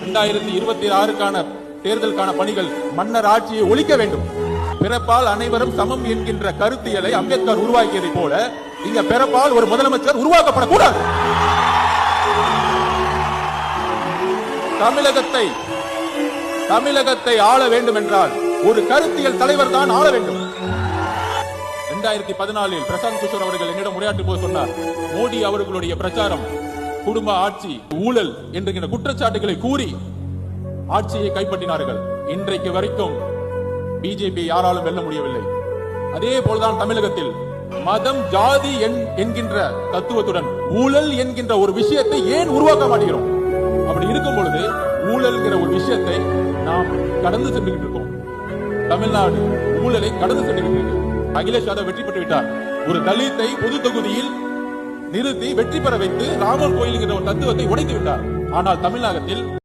இரண்டாயிரத்தி இருபத்தி ஆறுக்கான தேர்தலுக்கான பணிகள் மன்னர் ஆட்சியை ஒழிக்க வேண்டும். பிறப்பால் அனைவரும் சமம் என்கின்ற கருத்தியலை அம்பேத்கர் உருவாக்கியதை போல இங்க பிறப்பால் ஒரு முதலமைச்சர் உருவாக்கப்படக்கூடாது. தமிழகத்தை தமிழகத்தை ஆள வேண்டும் என்றால் ஒரு கருத்தியல் தலைவர் தான் ஆள வேண்டும். இரண்டாயிரத்தி பதினாலில் பிரசாந்த் கிஷோர் அவர்கள் என்னிடம் உரையாற்றும் போது சொன்னார் மோடி அவர்களுடைய பிரச்சாரம் குடும்ப ஆட்சி ஊழல் என்கிற குற்றச்சாட்டுகளை கூறி ஆட்சியை கைப்பற்றினார்கள். இன்றைக்கு வரைக்கும் பிஜேபி யாராலும் வெல்ல முடியவில்லை. அதே போலதான் தமிழகத்தில் மதம் ஜாதி என்கின்ற தத்துவத்துடன் ஊழல் என்கின்ற ஒரு விஷயத்தை ஏன் உருவாக்க மாட்டேங்கிறோம்? அப்படி இருக்கும் பொழுது ஊழல்ங்கிற ஒரு விஷயத்தை நாம் கடந்து சென்றுகிட்டு இருக்கோம். தமிழ்நாடு ஊழலை கடந்து சென்றுகிட்டு இருக்கு. அகிலேஷ் யாதவ் வெற்றி பெற்று விட்டார் ஒரு தலித்தை பொது தொகுதியில் நிறுத்தி வெற்றி பெற வைத்து ராமர் கோயில் என்கிற ஒரு தத்துவத்தை உடைத்து விட்டார் ஆனால் தமிழகத்தில்